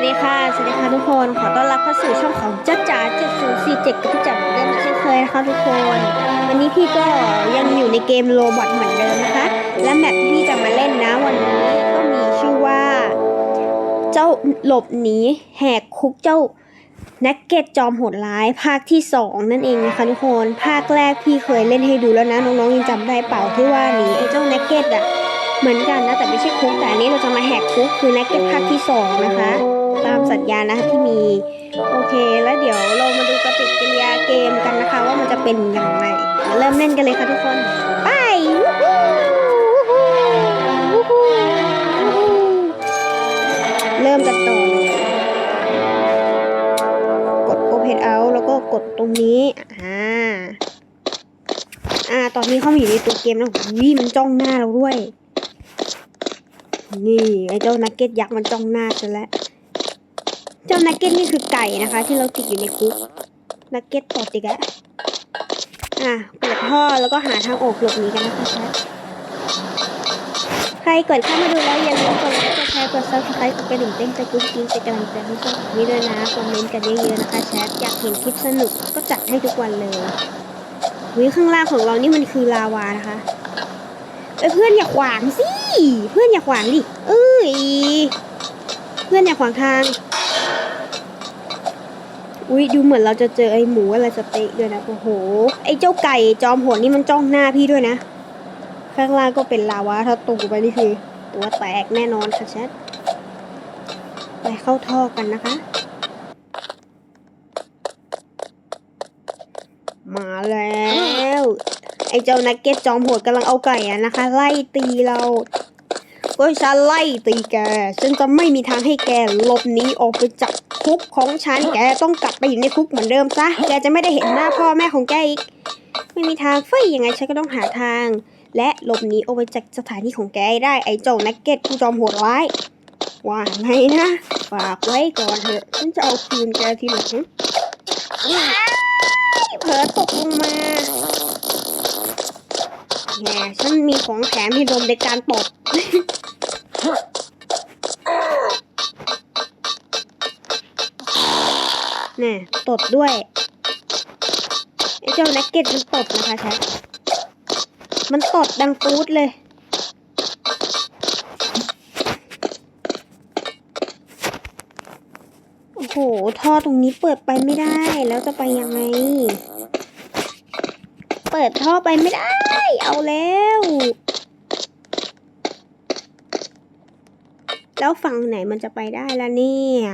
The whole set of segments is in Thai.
วัสดีค่ะ สวัสดีค่ะทุกคน ขอต้อนรับเข้าสู่ช่องของจ้าจ๋า7047กับพี่จ๋าเหมือนเดิมเช่นเคยนะคะทุกคน วันนี้พี่ก็ยังอยู่ในเกมโรบอทเหมือนเดิมนะคะ และแมปที่พี่จะมาเล่นนะวันนี้ก็มีชื่อว่า เจ้าหลบหนีแหกคุกเจ้านักเก็ตจอมโหดร้ายภาคที่ 2 นั่นเองนะคะทุกคน ภาคแรกพี่เคยเล่นให้ดูแล้วนะน้องๆยังจำได้เปล่าที่ว่าหนีไอ้เจ้านักเก็ตอะเหมือนกันนะแต่ไม่ใช่คุกแต่อันนี้เราจะมาแหกคุกคือนักเก็ตภาคที่สองนะคะ ตามสัญญานะที่มี โอเค แล้วเดี๋ยวเรามาดูปฏิกิริยาเกมกันนะคะ ว่ามันจะเป็นอย่างไรมาเริ่มเล่นกันเลยค่ะทุกคนไปวู้ฮู้วู้ฮู้วู้ฮู้เริ่มกันต่อกด Open Out แล้วก็กดตรงนี้อ่าอ่า ตอนนี้เขามาอยู่ในตัวเกมแล้ววิมันจ้องหน้าเราด้วย นี่ไอ้เจ้านักเก็ตยักษ์มันจ้องหน้าฉันแล้ว เจ้านักเก็ตนี่คือไก่นะคะ ที่เราติดอยู่ในคุกนักเก็ตตอดอีกแล้วอะเปิดท่อแล้วก็หาทางออกหลบหนีกันนะคะใครกดเข้ามาดูแล้วอย่าลืมกดไลค์กดแชร์กดซับสไครต์กดกระดิ่งเต้นใจกุ้งกิ้งเป็นกำลังใจให้ช่องนี้ด้วยนะคอมเมนต์กันเยอะๆนะคะแชทอยากเห็นคลิปสนุกก็จัดให้ทุกวันเลยวิข้างล่างของเรานี่มันคือลาวานะคะเอ้ยเพื่อนอย่าขวางสิเพื่อนอย่าขวางดิเอ้ยเพื่อนอย่าขวางทาง อุ้ยดูเหมือนเราจะเจอไอ้หมูอะไรสเต็กด้วยนะโอ้โห ไอ้เจ้าไก่จอมโหดนี่มันจ้องหน้าพี่ด้วยนะ ข้างล่างก็เป็นลาวาถ้าตกไปนี่คือตัวแตกแน่นอนค่ะแชทไปเข้าท่อกันนะคะ มาแล้ว ไอ้เจ้านักเก็ตจอมโหดกำลังเอาไก่อะนะคะ ไล่ตีเรา ก็ฉันไล่ตีแก ฉันจะไม่มีทางให้แกหลบหนีออกไปจากคุกของฉัน แกต้องกลับไปอยู่ในคุกเหมือนเดิมซะ แกจะไม่ได้เห็นหน้าพ่อแม่ของแกอีก ไม่มีทางเฟ้ยยังไงฉันก็ต้องหาทาง และหลบหนีออกไปจากสถานที่ของแกได้ไอ้เจ้านักเก็ตผู้จอมโหดร้ายว่าไงนะ ฝากไว้ก่อนเถอะ ฉันจะเอาคืนแกทีหลังเผลอตกลงมา แหมฉันมีของแถมให้ดมในการตบแน่ตดด้วยไอ้เจ้านักเก็ตมันตดนะคะแชทมันตดดังปูดเลยโอ้โหท่อตรงนี้เปิดไปไม่ได้แล้วจะไปยังไง ปิดท่อไปไม่ได้ เอาแล้ว แล้วฝั่งไหนมันจะไปได้ล่ะเนี่ย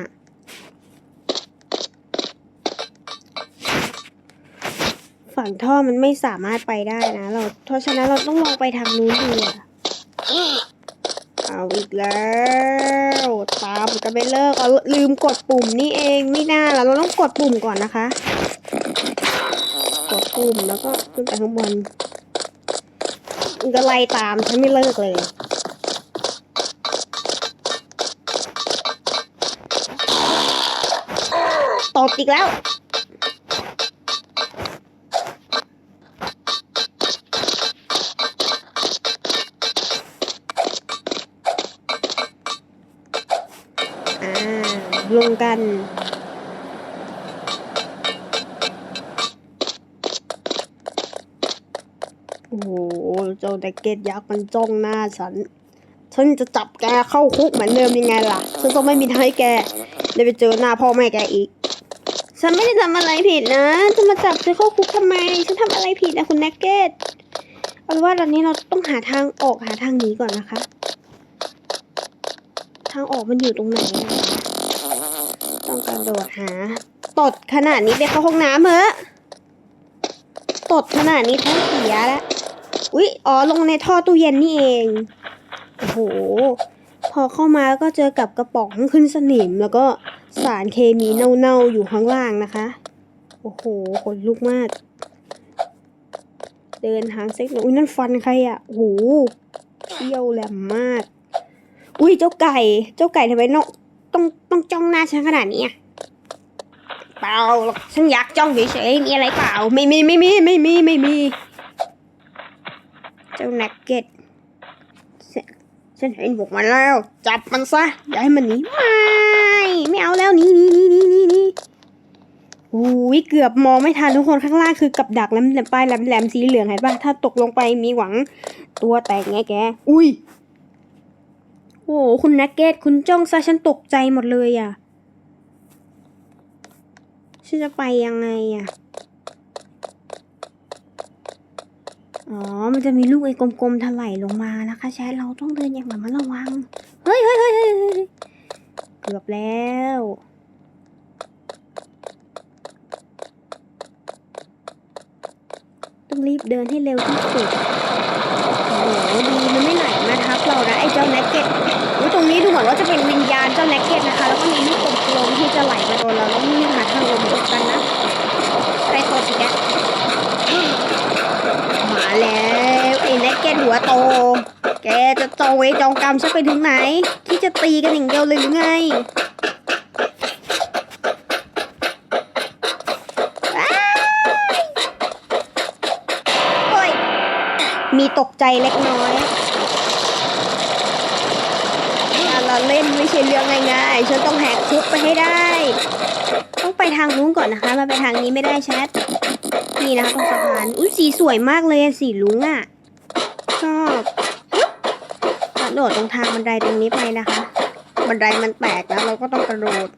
ฝั่งท่อมันไม่สามารถไปได้นะ เราเพราะฉะนั้นเราต้องลองไปทางนู้นดูอะเอาอีกแล้วตามกันไปเลิกเอาลืมกดปุ่มนี่เองไม่น่าล่ะเราต้องกดปุ่มก่อนนะคะ ดปุ่มแล้วก็ขึ้นไปข้างบนมันก็ไล่ตามฉันไม่เลิกเลยตบอีกแล้วอ่าลงกัน จ้าแดกเกตยักษ์มันจ้องหน้าฉัน ฉันจะจับแกเข้าคุกเหมือนเดิมยังไงล่ะ ฉันต้องไม่มีทางให้แกได้ไปเจอหน้าพ่อแม่แกอีก ฉันไม่ได้ทำอะไรผิดนะ จะมาจับฉันเข้าคุกทำไม ฉันทำอะไรผิดนะคุณแนกเกตเอาเป็นว่าตอนนี้เราต้องหาทางออกหาทางหนีก่อนนะคะ ทางออกมันอยู่ตรงไหนอะต้องกระโดดหา ตดขนาดนี้ไปเข้าห้องน้ำเหอะ ตดขนาดนี้ท้องเสียแล้ว อุ๊ย อ๋อ ลงในท่อตู้เย็นนี่เอง โอ้โห พอเข้ามาก็เจอกับกระป๋องขึ้นสนิม แล้วก็สารเคมีเน่าๆอยู่ข้างล่างนะคะ โอ้โห ขนลุกมาก เดินทางเซ็กหน่อยอุ้ยนั่นฟันใครอะโอ้โหเขี้ยวแหลมมาก อุ้ย เจ้าไก่ เจ้าไก่ทำไมน้องต้องต้องจ้องหน้าฉันขนาดนี้อะเปล่าฉันอยากจ้องเฉยๆมีอะไรเปล่า ไม่มีไม่มีไม่มีไม่มี เจ้านักเก็ตฉันเห็นพวกมันแล้ว จับมันซะ อย่าให้มันหนีไม่ไม่เอาแล้วหนีหนีหนีหนีหนีหนีอุ้ยเกือบมองไม่ทันทุกคนข้างล่างคือกับดักแหลมแหลมปลายแหลมแหลมสีเหลืองเห็นปะถ้าตกลงไปมีหวังตัวแตกไงแก อุ้ยโอ้โหคุณนักเก็ตคุณจ้องซะฉันตกใจหมดเลยอะฉันจะไปยังไงอะ อ๋อ มันจะมีลูกไอ้กลมๆถลายลงมานะคะแชทเราต้องเดินอย่างระมัดระวัง เฮ้ยเฮ้ยเฮ้ยเฮ้ยเกือบแล้ว ต้องรีบเดินให้เร็วที่สุดโอ้โหดีมันไม่ไหลมาทับเรานะไอ้เจ้าแน็กเก็ตตรงนี้ดูเหมือนว่าจะเป็นวิญญาณเจ้าแน็กเก็ตนะคะ แล้วก็มีๆที่จะไหลมาโดนเราต้องรีบหาทางลงตกกันนะใครตกอีกแกมาแล้วไอ้ แน็กเก็ตหัวโต แกจะจองเวจองกรรมฉันไปถึงไหน ที่จะตีกันอย่างเดียวเลยหรือไงมีตกใจเล็กน้อยการเล่นไม่ใช่เรื่องง่ายๆ ฉันต้องแหกคุกไปให้ได้ ต้องไปทางนู้นก่อนนะคะ มาไปทางนี้ไม่ได้แชท นี่นะคะตรงสะพาน อุ้ยสีสวยมากเลยสีลุงอะช อบกระโดดตรงทางบันไดตรงนี้ไปนะคะ บันไดมันแตกแล้วเราก็ต้องกระโดด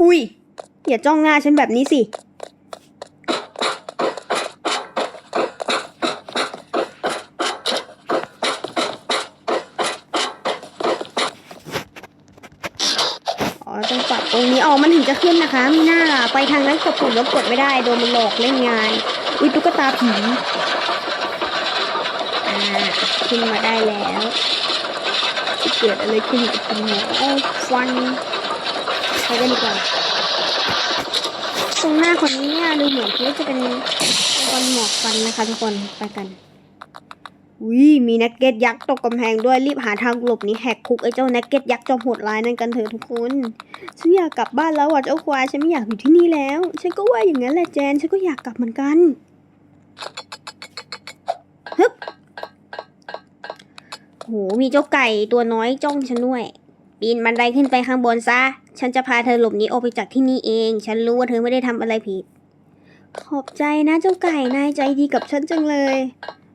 อุ้ยอย่าจ้องหน้าฉันแบบนี้สิอ๋อต้องปรับตรงนี้อ๋อมันถึงจะขึ้นนะคะ มีหน้าไปทางนั้นกดปุ่มแล้วกดไม่ได้ โดนมันหลอกเล่นงาน อุ้ยตุ๊กตาผี ขึ้นมาได้แล้วเกิดอะไรขึ้นกับคุณหมอโอ้ฟันไปกันดีกว่าตรงหน้าคนนี้ดูเหมือนที่จะเป็นคนหมอกฟันนะคะทุกคนไปกันอุ้ยมีนักเก็ตยักษ์ตกกำแพงด้วยรีบหาทางหลบหนี้แหกคุกไอ้เจ้านักเก็ตยักษ์จอมโหดร้ายนั่นกันเถอะทุกคนฉันอยากกลับบ้านแล้วอะเจ้าควายฉันไม่อยากอยู่ที่นี่แล้ว ฉันก็ว่าอย่างนั้นแหละแจนฉันก็อยากกลับเหมือนกันฮึบ หมีเจ้าไก่ตัวน้อยจ้องฉันด้วยปีนบันไดขึ้นไปข้างบนซะ ฉันจะพาเธอหลบหนีออกไปจากที่นี่เอง ฉันรู้ว่าเธอไม่ได้ทำอะไรผิด ขอบใจนะเจ้าไก่ นายใจดีกับฉันจังเลย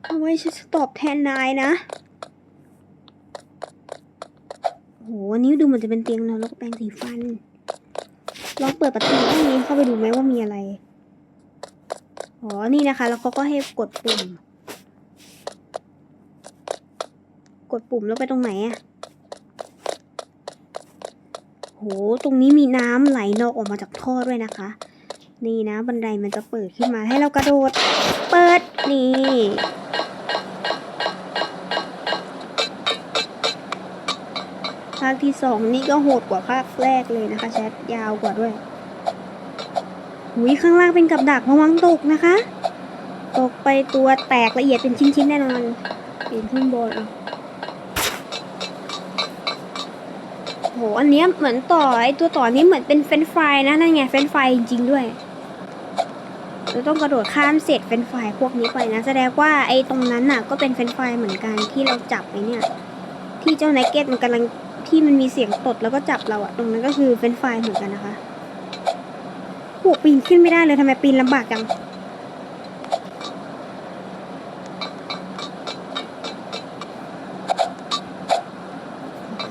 เอาไว้ฉันจะตอบแทนนายนะโหอันนี้ดูเหมือนจะเป็นเตียงนอนแล้วก็แปรงสีฟัน ลองเปิดประตูห้องนี้เข้าไปดูไหมว่ามีอะไร อ๋อ นี่นะคะ แล้วเขาก็ให้กดปุ่ม กดปุ่มแล้วไปตรงไหนอะโห ตรงนี้มีน้ำไหลนองออกมาจากท่อด้วยนะคะ นี่นะบันไดมันจะเปิดขึ้นมาให้เรากระโดด เปิดนี่ภาคที่สองนี่ก็โหดกว่าภาคแรกเลยนะคะแชทยาวกว่าด้วยหุยข้างล่างเป็นกับดักระวังตกนะคะ ตกไปตัวแตกละเอียดเป็นชิ้นๆแน่นอนปีนขึ้นบน โห อันเนี้ยเหมือนต่อไอตัวต่อนี้เหมือนเป็นเฟนช์ฟรายนะนั่นไงเฟนช์ฟรายจริงๆด้วยเราต้องกระโดดข้ามเศษเฟนช์ฟรายพวกนี้ไปนะ แสดงว่าไอตรงนั้นน่ะ ก็เป็นเฟนช์ฟรายเหมือนกันที่เราจับไปเนี่ย ที่เจ้าไนเก็ตมันกำลังที่มันมีเสียงตดแล้วก็จับเราอะตรงนั้นก็คือเฟนช์ฟรายเหมือนกันนะคะโหปีนขึ้นไม่ได้เลยทำไมปีนลำบากจัง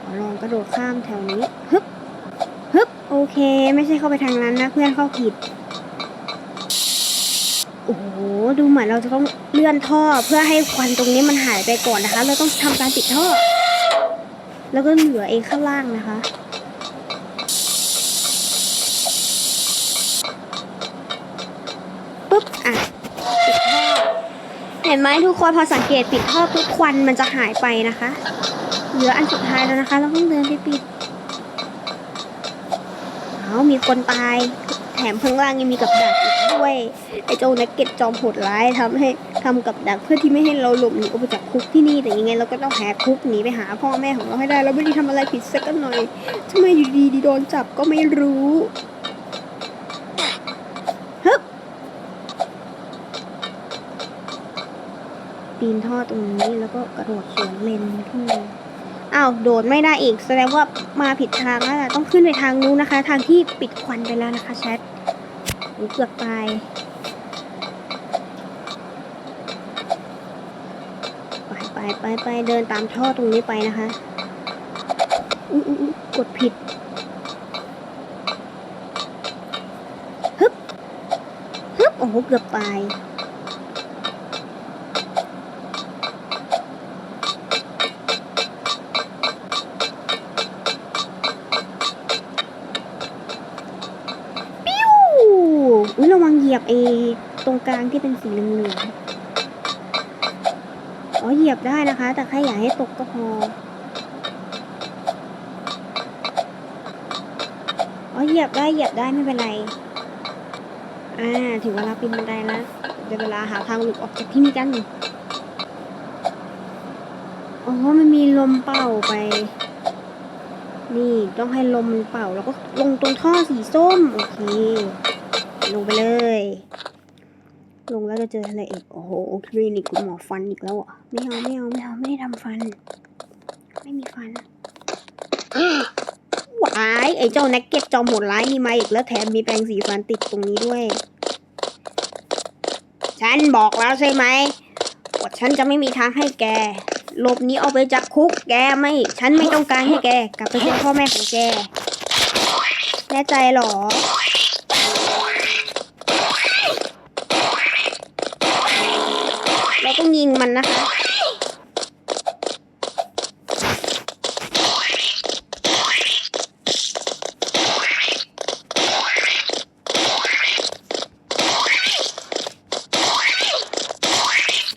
ขอลองกระโดด ข้ามแถวนี้ฮึบฮึบโอเค ไม่ใช่เข้าไปทางนั้นนะ เพื่อนเข้าผิด โอ้โห ดูเหมือนเราจะต้องเลื่อนท่อเพื่อให้ควันตรงนี้มันหายไปก่อนนะคะ เราต้องทำการปิดท่อ แล้วก็เหลือเองข้างล่างนะคะปุ๊บอะปิดท่อ เห็นไหมทุกคนพอสังเกตปิดท่อปุ๊บควันมันจะหายไปนะคะ เหลืออันสุดท้ายแล้วนะคะ เราต้องเดินไปปิดเอามีคนตาย แถมข้างล่างยังมีกับดักอีกด้วย ไอ้เจ้านักเก็ตจอมโหดร้ายทำให้ทำกับดักเพื่อที่ไม่ให้เราหลบหนีออกไปจากคุกที่นี่ แต่ยังไงเราก็ต้องแหกคุกหนีไปหาพ่อแม่ของเราให้ได้ เราไม่ได้ทำอะไรผิดสักหน่อยทำไมอยู่ดีดีๆโดนจับก็ไม่รู้ฮึบปีปีนท่อตรงนี้แล้วก็กระโดดสวนเลนขึ้นมา อ้าวโดดไม่ได้อีก แสดงว่ามาผิดทางแล้วล่ะต้องขึ้นไปทางนู้นนะคะ ทางที่ปิดควันไปแล้วนะคะแชทหนูเกือบตายไปไปไปไปเดินตามท่อตรงนี้ไปนะคะอุ๊ยอุ๊ยอุ๊ยกดผิดฮึบฮึบโอ้โหเกือบตายางที่เป็นสีเหลืองๆอ๋อเหยียบได้นะคะ แต่แค่อย่าให้ตกก็พออ๋อเหยียบได้เหยียบได้ไม่เป็นไร อ่าถึงเวลาปีนบันไดแล้วเดี๋ยวเวลาหาทางหลุดออกจากที่นี่กันอ๋อมันมีลมเป่าไป นี่ต้องให้ลมมันเป่าแล้วก็ลงตรงท่อสีส้ม โอเค ลงไปเลย ลงแล้วจะเจออะไรอีก โอ้โหคลินิกคุณหมอฟันอีกแล้วอะ ไม่เอาไม่เอาไม่เอาไม่ได้ทำฟัน ไม่มีฟันวายไอ้เจ้านักเก็ตจอมโหดร้ายนี่มาอีกแล้วแถมมีแปรงสีฟันติดตรงนี้ด้วย ฉันบอกแล้วใช่ไหมว่าฉันจะไม่มีทางให้แกหลบนี้ออกไปจากคุกแกไม่ ฉันไม่ต้องการให้แก กลับไปเป็นพ่อแม่ของแก แน่ใจหรอ เรา ต้องยิงมันนะคะ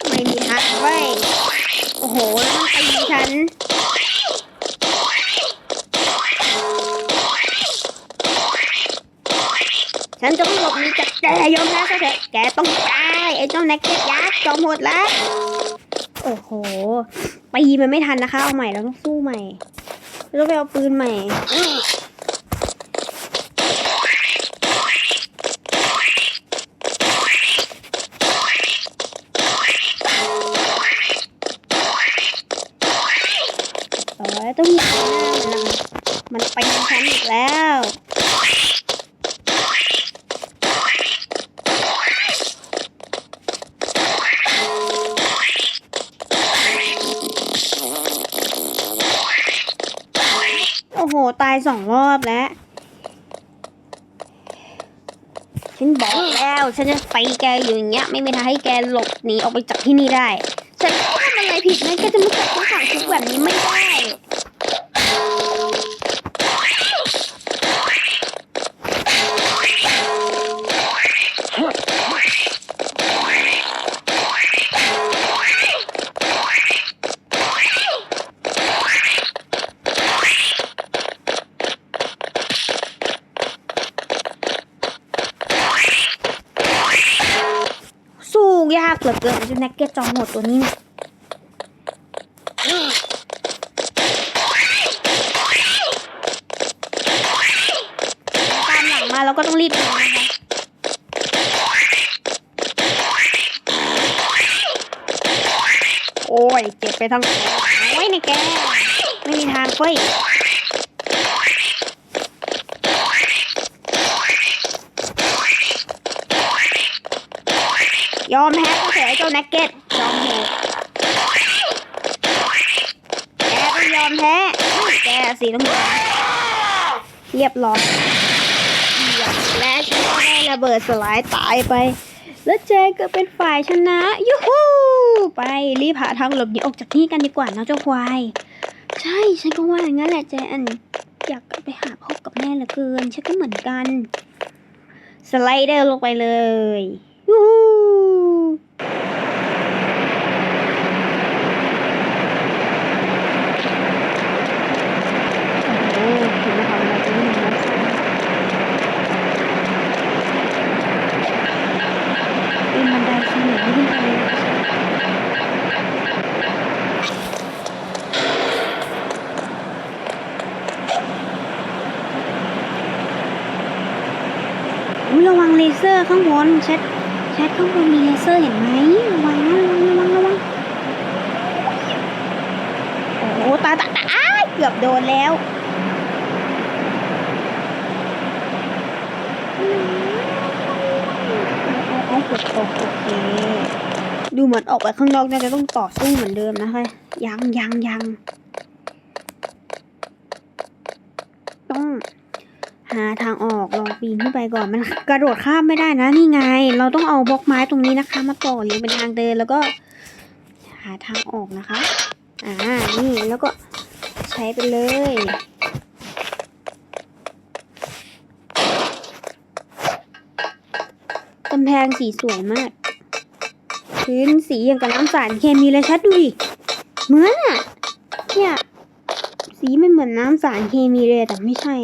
ไม่มีทางเว้ยโอ้โห แล้วมันตีฉัน ฉันจะไม่หลบหนีจากแกยอมแล้วซะเถอะแกต้องตายไอ้เจ้าแน็กเก็ตยักษ์จอมโหดแล้ว โอ้โห ตีมันไม่ทันนะคะ เอาใหม่เราต้องสู้ใหม่เราต้องไปเอาปืนใหม่ สองรอบแล้ว ฉันบอกแล้ว ฉันจะตีแกอยู่อย่างเงี้ย ไม่มีทางให้แกหลบหนีออกไปจากที่นี่ได้ ฉันไม่ทำอะไรผิดนะแกจะมาจับฉันขังคุกแบบนี้ไม่ได้ ลือเกินเจ้าแน็กเก็ตจอมโหดตัวนี้เนี่ยตามหลังมาเราก็ต้องรีบยิงนะคะโอ้ยเจ็บไปทั้งตัวโอ้ยนี่แก ไม่มีทางเฟ้ย ยอมแพ้ก็เถอะเจ้าแน็กเก็ตยอมโหดแกต้องยอมแพ้แกสีน้ำเงินเรียบร้อยเรียบและฉันก็ได้ระเบิดสลายตายไป แล้วเจก็เป็นฝ่ายชนะยูฮูไปรีบหาทางหลบหนีออกจากที่กันดีกว่านะเจ้าควาย ใช่ฉันก็ว่าอย่างนั้นแหละแจนอยากไปหาพ่อกับแม่เหลือเกินฉันก็เหมือนกัน สไลเดอร์ลงไปเลย ยูฮูรจะไม่มีน้ำใสปีนบันไดสีเหลืองขึ้นไปเลยนะคะระวังเลเซอร์ข้างบนแช ทัศน์ข้างบนมีเลเซอร์เห็นไหมระวังนะระวังระวังระวังโอ้ตาตาตาเกือบโดนแล้วเอาเกือบตกโอเคดูเหมือนออกไปข้างนอกน่าจะต้องต่อสู้เหมือนเดิมนะคะยังยังยัง หาทางออกลองปีนขึ้นไปก่อนมันกระโดดข้ามไม่ได้นะนี่ไง เราต้องเอาบล็อกไม้ตรงนี้นะคะ มาต่อเรียงเป็นทางเดินแล้วก็ หาทางออกนะคะ อ่านี่แล้วก็ใช้ไปเลยกำแพงสีสวยมาก พื้นสีอย่างกับน้ำสารเคมีเลยชัดดูดิเหมือนอะเนี่ยสีมันเหมือนน้ำสารเคมีเลยแต่ไม่ใช่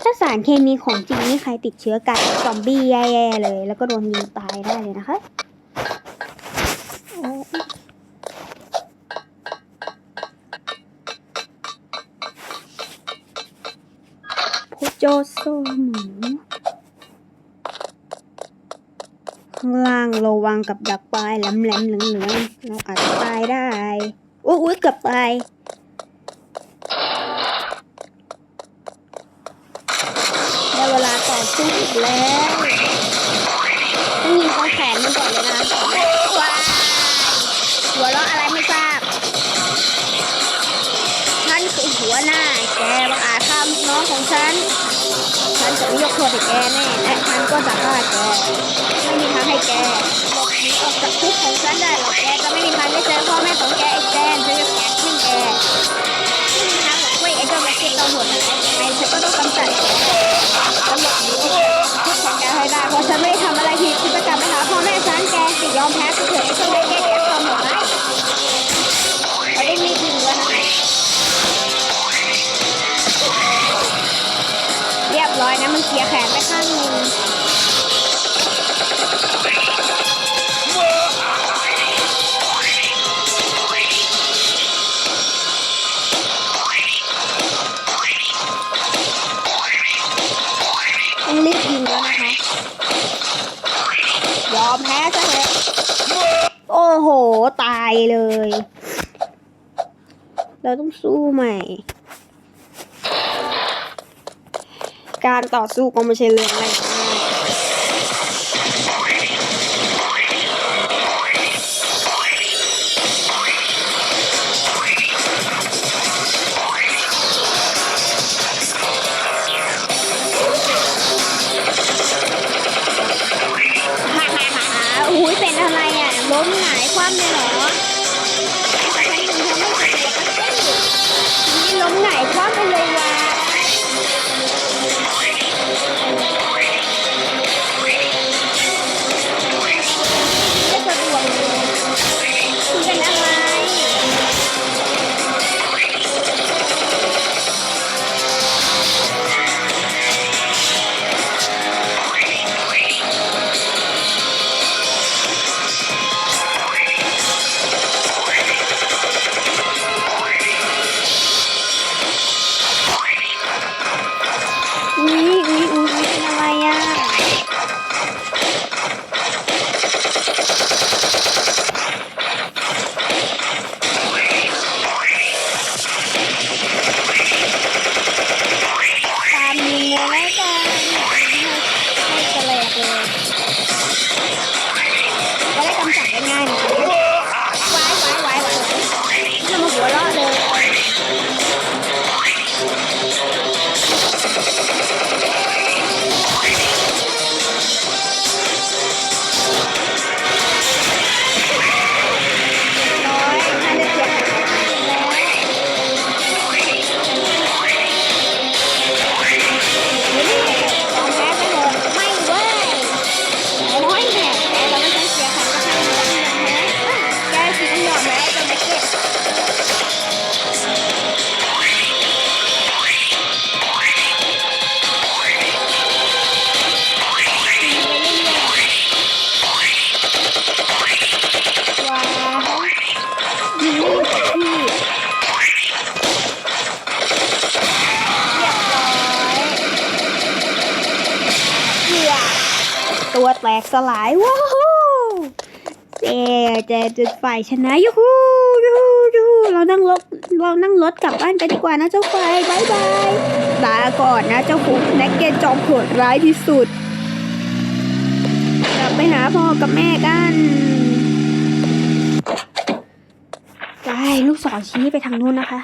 ถ้าสารเคมีของจริงนี่ใครติดเชื้อกัดซอมบี้แย่ๆเลย แล้วก็โดนยิงตายได้เลยนะคะโอ้พุโจโซหมูข้างล่างระวังกับดักปลายแหลมๆเหลืองๆเราอาจตายได้ อุ๊ยอุ๊ยเกือบตาย ได้เวลาต่อสู้อี กแล้วต้องยิงเขาแขนมันก่อนเลยนะว้าหัวเราะอะไรไม่ทราบฉันคือหัวหน้าแกบังอาจทำน้องของฉัน ฉันจะยกโทษให้แกแน่และฉันก็จะฆ่าแก ไม่มีทางให้แกหลบหนีออกจากคุกของฉันได้หรอกแกจะไม่มีทางได้เจอพ่อแม่ของแกอีกแกนฉันจะแกะทิ้งแก ยไอ้เจ้าแม็กกี้เราหมดไหนยังไงฉันก็ต้องกำจัดตำรวจนี้ทุกคนแกให้ได้เพราะฉันไม่ทำอะไรผิดฉันจะกลับไปหาพ่อแม่ฉันแกสิยอมแพ้กูเถอะไอ้ตัวแม่แกแกทำหมดไหมเขาได้รีบยิงแล้วนะเรียบร้อยนะมันเสียแขนไปข้างหนึง ต้องรีบยิงแล้วนะคะ ยอมแพ้ซะเถอะโอ้โห ตายเลย เราต้องสู้ใหม่ การต่อสู้ก็ไม่ใช่เรื่องอะไร แตกสลายว้าวเจ๊เจ๊จุดไฟชนะยูฮูยูฮูยูฮูเรานั่งรถเรานั่งรถกลับบ้านกันดีกว่านะเจ้าควายบายบายลาก่อนนะเจ้าคุกแน็กเกตจอมโหดร้ายที่สุด กลับไปหาพ่อกับแม่กันไปลูกศรชี้ไปทางนู้นนะคะ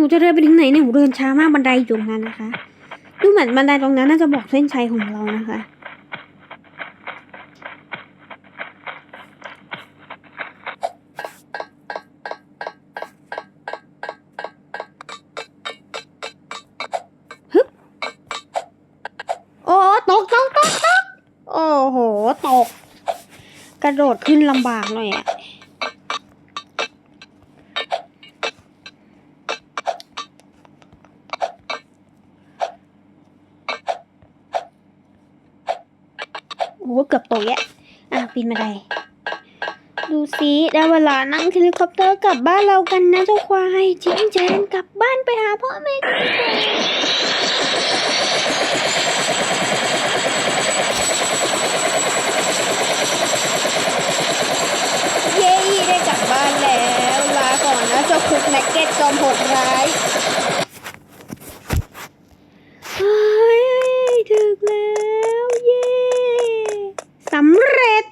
นูจะเดินไปถึงไหนเนี่ยหนูเดินช้ามากบันไดอยู่ตรงนั้นนะคะ ดูเหมือนบันไดตรงนั้นน่าจะบอกเส้นชัยของเรานะคะฮึบโอ้ตกตกตกตกโอ้โห ตก กระโดดขึ้นลำบากหน่อยอะ โอ้โหเกือบตกแยะอะปีนมาได้ดูสิได้เวลานั่งเฮลิคอปเตอร์กลับบ้านเรากันนะเจ้าควายจิ้งแจนกลับบ้านไปหาพ่อแม่กันดีกว่าเย้ได้กลับบ้านแล้ว ลาก่อนนะเจ้าคุกแน็กเก็ตจอมโหดร้ายเฮ้ยถึงแล้ว เย้สำเร็จ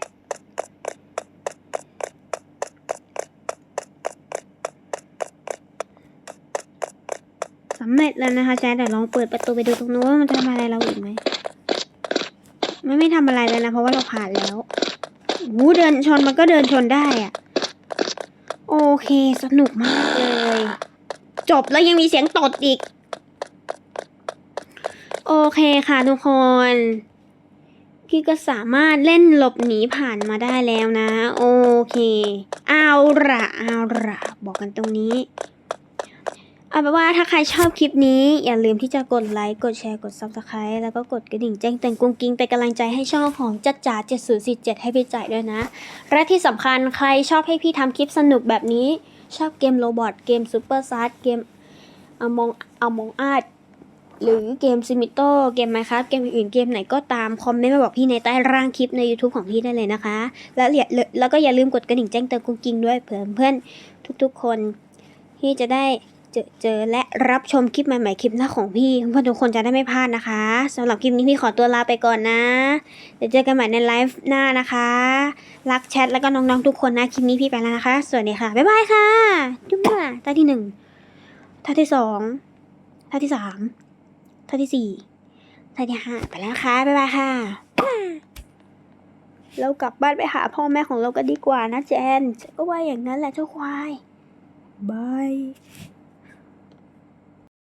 สำเร็จ แล้วนะคะแจ๊ดเดี๋ยวลองเปิดประตูไปดูตรงนู้นว่ามันทำอะไรเราอีกไหมไม่ไม่ทำอะไรเลยนะ เพราะว่าเราผ่านแล้ววูเดินชนมันก็เดินชนได้อะโอเคสนุกมากเลย จบแล้วยังมีเสียงตดอีก โอเคค่ะทุกคนพี่ก็สามารถเล่นหลบหนีผ่านมาได้แล้วนะ โอเค เอาละเอาละบอกกันตรงนี้ เอาเป็นว่าถ้าใครชอบคลิปนี้ อย่าลืมที่จะกดไลค์กดแชร์กด Subscribe แล้วก็กดกระดิ่งแจ้งเตือนกุ้งกิ้งเป็นกำลังใจให้ช่องของจัดจ๋า7047 ให้พี่จ่ายด้วยนะ และที่สำคัญใครชอบให้พี่ทำคลิปสนุกแบบนี้ ชอบเกมโรบอทเกมซูเปอร์ซัสเกมอมองอมองอาดหรือเกมซิมิโตเกมไมครับเกมอื่นเกมไหนก็ตามคอมเมนต์มาบอกพี่ในใต้ร่างคลิปใน YouTube ของพี่ได้เลยนะคะ แล้วอย่าแล้วก็อย่าลืมกดกระดิ่งแจ้งเตือนกุ้งกิ้งด้วยเพื่อเพื่อนทุกๆคนที่จะได้ เจอเจอและรับชมคลิปใหม่ๆคลิปหน้าของพี่เพื่อนทุกคนจะได้ไม่พลาดนะคะสำหรับคลิปนี้พี่ขอตัวลาไปก่อนนะ เดี๋ยวเจอกันใหม่ในไลฟ์หน้านะคะ รักแชทแล้วก็น้องๆทุกคนนะคลิปนี้พี่ไปแล้วนะคะ สวัสดีค่ะ บ๊ายบายค่ะ จุ๊บค่ะท่าที่หนึ่งท่าที่สองท่าที่สามท่าที่สี่ท่าที่ห้าไปแล้วนะคะบ๊ายบายค่ะเรากลับบ้านไปหาพ่อแม่ของเราก็ดีกว่านะแจนก็ว่าอย่างนั้นแหละเจ้าควายบาย